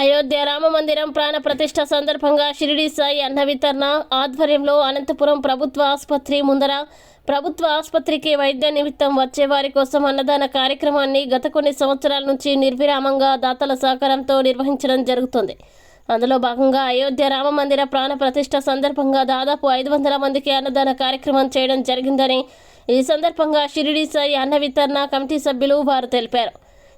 అయోధ్య రామ మందిరం ప్రాణ ప్రతిష్ట సందర్భంగా షిరిడి సాయి అన్న వితరణ ఆధ్వర్యంలో అనంతపురం ప్రభుత్వ ఆసుపత్రి ముందర ప్రభుత్వ ఆసుపత్రికి వైద్య నిమిత్తం వచ్చే వారి కోసం అన్నదాన కార్యక్రమాన్ని గత కొన్ని సంవత్సరాల నుంచి నిర్విరామంగా దాతల సహకారంతో నిర్వహించడం జరుగుతుంది. అందులో భాగంగా అయోధ్య రామ మందిర ప్రాణ ప్రతిష్ట సందర్భంగా దాదాపు ఐదు వందల మందికి అన్నదాన కార్యక్రమం చేయడం జరిగిందని ఈ సందర్భంగా షిరిడి సాయి అన్న వితరణ కమిటీ సభ్యులు వారు తెలిపారు.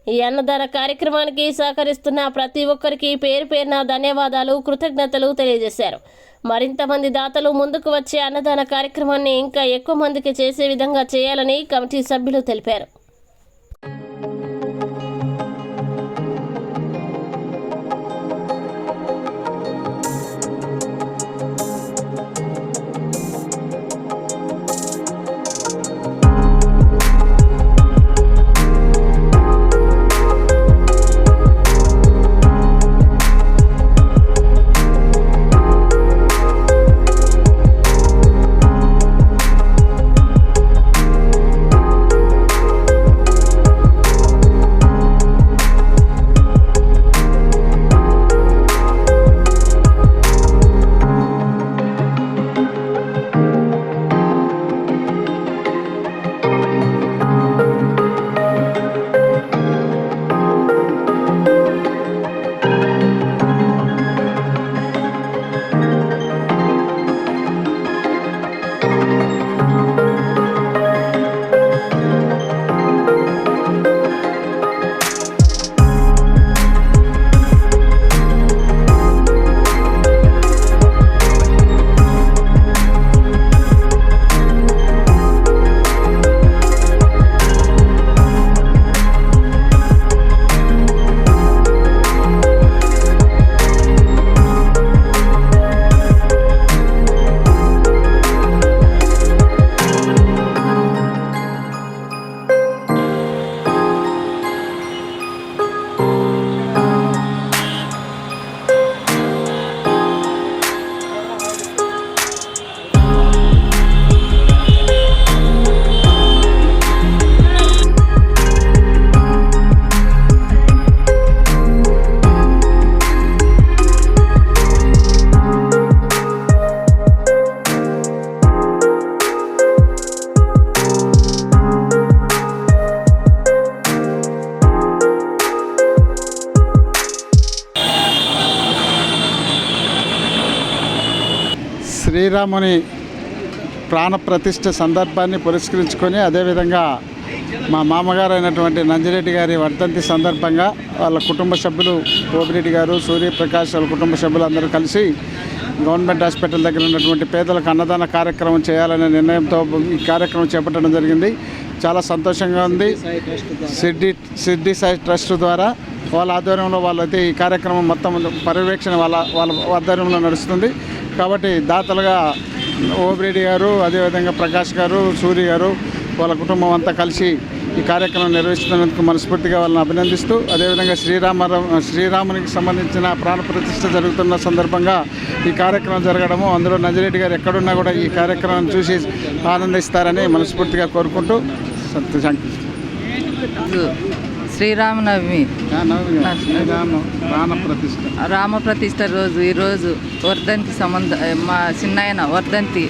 ఈ అన్నదాన కార్యక్రమానికి సహకరిస్తున్న ప్రతి ఒక్కరికి పేరు పేరున ధన్యవాదాలు కృతజ్ఞతలు తెలియజేశారు. మరింత మంది దాతలు ముందుకు వచ్చే అన్నదాన కార్యక్రమాన్ని ఇంకా ఎక్కువ మందికి చేసే విధంగా చేయాలని కమిటీ సభ్యులు తెలిపారు. శ్రీరాముని ప్రాణప్రతిష్ట సందర్భాన్ని పురస్కరించుకొని అదేవిధంగా మా మామగారు అయినటువంటి నంజిరెడ్డి గారి వర్ధంతి సందర్భంగా వాళ్ళ కుటుంబ సభ్యులు కోపిరెడ్డి గారు సూర్యప్రకాష్ వాళ్ళ కుటుంబ సభ్యులు అందరూ కలిసి గవర్నమెంట్ హాస్పిటల్ దగ్గర ఉన్నటువంటి పేదలకు అన్నదాన కార్యక్రమం చేయాలనే నిర్ణయంతో ఈ కార్యక్రమం చేపట్టడం జరిగింది. చాలా సంతోషంగా ఉంది. సిడ్డి సిడ్డి సాయి ట్రస్ట్ ద్వారా వాళ్ళ ఆధ్వర్యంలో వాళ్ళైతే ఈ కార్యక్రమం మొత్తం పర్యవేక్షణ వాళ్ళ వాళ్ళ ఆధ్వర్యంలో నడుస్తుంది. కాబట్టి దాతలుగా ఓపిరెడ్డి గారు అదేవిధంగా ప్రకాష్ గారు సూరి గారు వాళ్ళ కుటుంబం అంతా కలిసి ఈ కార్యక్రమం నిర్వహిస్తున్నందుకు మనస్ఫూర్తిగా వాళ్ళని అభినందిస్తూ అదేవిధంగా శ్రీరామ శ్రీరామునికి సంబంధించిన ప్రాణ ప్రతిష్ఠ జరుగుతున్న సందర్భంగా ఈ కార్యక్రమం జరగడము అందులో నజరెడ్డి గారు ఎక్కడున్నా కూడా ఈ కార్యక్రమం చూసి ఆనందిస్తారని మనస్ఫూర్తిగా కోరుకుంటూ సంతోషం. శ్రీరామనవమి. రామ ప్రతిష్ట. రోజు ఈరోజు వర్ధంతి సంబంధ మా చిన్నాయన వర్ధంతి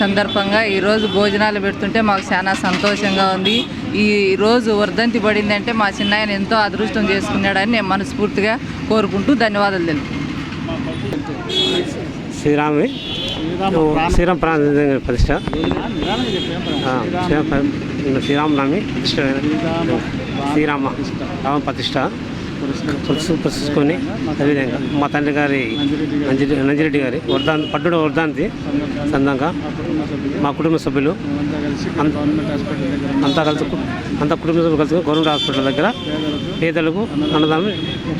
సందర్భంగా ఈరోజు భోజనాలు పెడుతుంటే మాకు చాలా సంతోషంగా ఉంది. ఈ రోజు వర్ధంతి పడిందంటే మా చిన్నాయన ఎంతో అదృష్టం చేసుకున్నాడని నేను మనస్ఫూర్తిగా కోరుకుంటూ ధన్యవాదాలు తెలుపు శ్రీరామి శ్రీరామ ప్రాణ ప్రతిష్ట. శ్రీరామనవమి ప్రతిష్ట. శ్రీరామ రామ ప్రతిష్ట. పురుషు పురుషుకొని అదేవిధంగా మా తండ్రి గారి నంజిరెడ్డి నంజిరెడ్డి గారి వర్ధాంతి పట్టుడు వర్ధాంతి సందంగా మా కుటుంబ సభ్యులు. అంతా కలిసి అంతా కుటుంబ సభ్యులు కలిసి గవర్నమెంట్ హాస్పిటల్ దగ్గర పేదలకు అన్నదానం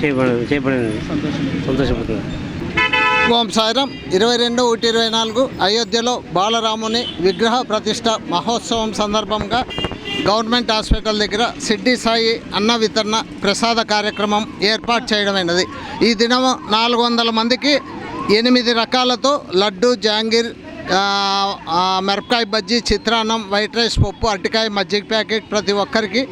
చేయబడి చేయబడింది సంతోషపడుతుంది. ఓం సాయిరాం ఇరవై రెండు ఒకటి ఇరవై నాలుగు అయోధ్యలో బాలరాముని విగ్రహ ప్రతిష్ట మహోత్సవం సందర్భంగా గవర్నమెంట్ హాస్పిటల్ దగ్గర సిడ్డి సాయి అన్న వితరణ ప్రసాద కార్యక్రమం ఏర్పాటు చేయడమైనది. ఈ దినం నాలుగు వందల మందికి ఎనిమిది రకాలతో లడ్డు జాంగీర్ మిరపకాయ బజ్జీ చిత్రాన్నం వైట్ రైస్ పప్పు అరటికాయ మజ్జిగ ప్యాకెట్ ప్రతి ఒక్కరికి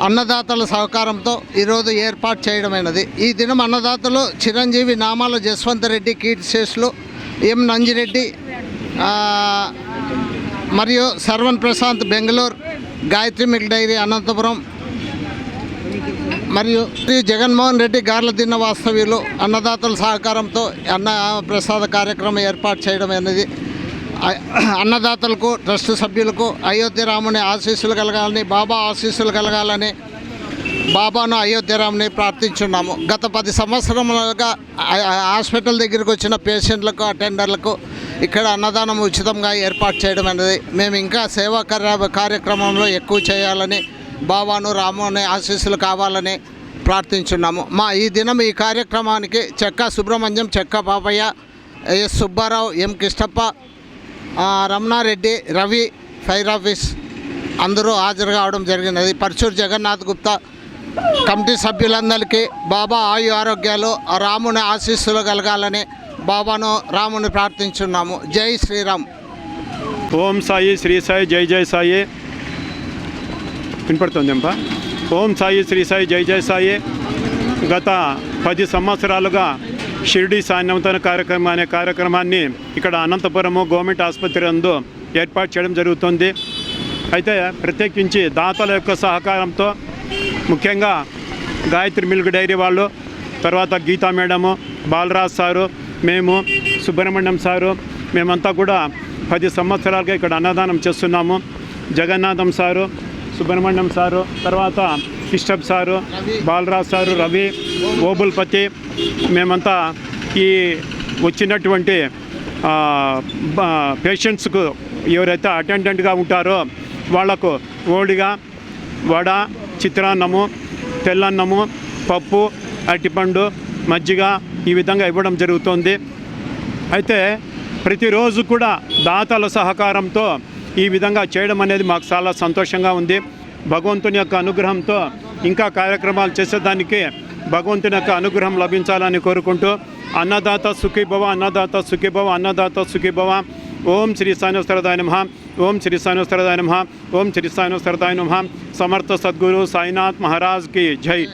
అన్నదాతల సహకారంతో ఈరోజు ఏర్పాటు చేయడమైనది. ఈ దినం అన్నదాతలు చిరంజీవి నామాల జస్వంత్ రెడ్డి కీర్తిశేషులు ఎం నంజిరెడ్డి మరియు సర్వన్ ప్రశాంత్ బెంగళూరు గాయత్రి మిల్క్ డైరీ అనంతపురం మరియు శ్రీ జగన్మోహన్ రెడ్డి గార్ల దిన్న వాస్తవ్యులు అన్నదాతల సహకారంతో అన్న ప్రసాద కార్యక్రమం ఏర్పాటు చేయడం అనేది అన్నదాతలకు ట్రస్ట్ సభ్యులకు అయోధ్య రాముని ఆశీస్సులు కలగాలని బాబా ఆశీస్సులు కలగాలని బాబాను అయోధ్య రాముని ప్రార్థించున్నాము. గత పది సంవత్సరములుగా హాస్పిటల్ దగ్గరికి వచ్చిన పేషెంట్లకు అటెండర్లకు ఇక్కడ అన్నదానం ఉచితంగా ఏర్పాటు చేయడం అనేది మేము ఇంకా సేవా కార్య కార్యక్రమంలో ఎక్కువ చేయాలని బాబాను రాముని ఆశీస్సులు కావాలని ప్రార్థించున్నాము. మా ఈ దినం ఈ కార్యక్రమానికి Chekka Subrahmanyam Chekka Papayya S Subbarao M Kishtappa Ramanareddy Ravi fire office అందరూ హాజరు కావడం జరిగినది పరచూరు జగన్నాథ్ గుప్తా కమిటీ సభ్యులందరికీ బాబా ఆయు ఆరోగ్యాలు ఆ రాముని ఆశీస్సులు కలగాలని బాబాను రాముని ప్రార్థించున్నాము. జై శ్రీరామ్. ఓం సాయి శ్రీ సాయి జై జై సాయి. వినపడుతుంది ఓం సాయి శ్రీ సాయి జై జై సాయి. గత పది సంవత్సరాలుగా షిరిడి సాయి కార్యక్రమం అనే కార్యక్రమాన్ని ఇక్కడ అనంతపురము గవర్నమెంట్ ఆసుపత్రి నందు ఏర్పాటు చేయడం జరుగుతుంది. అయితే ప్రత్యేకించి దాతల యొక్క సహకారంతో ముఖ్యంగా గాయత్రి మిల్క్ డైరీ వాళ్ళు తర్వాత గీతా మేడము బాలరాజ్ సారు మేము సుబ్రహ్మణ్యం సారు మేమంతా కూడా పది సంవత్సరాలుగా ఇక్కడ అన్నదానం చేస్తున్నాము. జగన్నాథం సారు సుబ్రహ్మణ్యం సారు తర్వాత కిష్టప్ సారు బాలరాజ్ సారు రవి ఓబుల్పతి మేమంతా ఈ వచ్చినటువంటి పేషెంట్స్కు ఎవరైతే అటెండెంట్గా ఉంటారో వాళ్ళకు ఓడిగా వడ చిత్రాన్నము తెల్లన్నము పప్పు అరటిపండు మజ్జిగ ఈ విధంగా ఇవ్వడం జరుగుతుంది. అయితే ప్రతిరోజు కూడా దాతల సహకారంతో ఈ విధంగా చేయడం అనేది మాకు చాలా సంతోషంగా ఉంది. భగవంతుని యొక్క అనుగ్రహంతో ఇంకా కార్యక్రమాలు చేసేదానికి భగవంతుని యొక్క అనుగ్రహం లభించాలని కోరుకుంటూ అన్నదాత సుఖీభవ అన్నదాత సుఖీభవ అన్నదాత సుఖీభవ. ఓం శ్రీ సాయినోస్తరదాయ నమ. ఓం శ్రీ సాయినోస్తరదాయ నమ. ఓం శ్రీ సాయినోస్తరదాయ నమ. సమర్థ సద్గురు సాయినాథ్ మహారాజ్కి జై.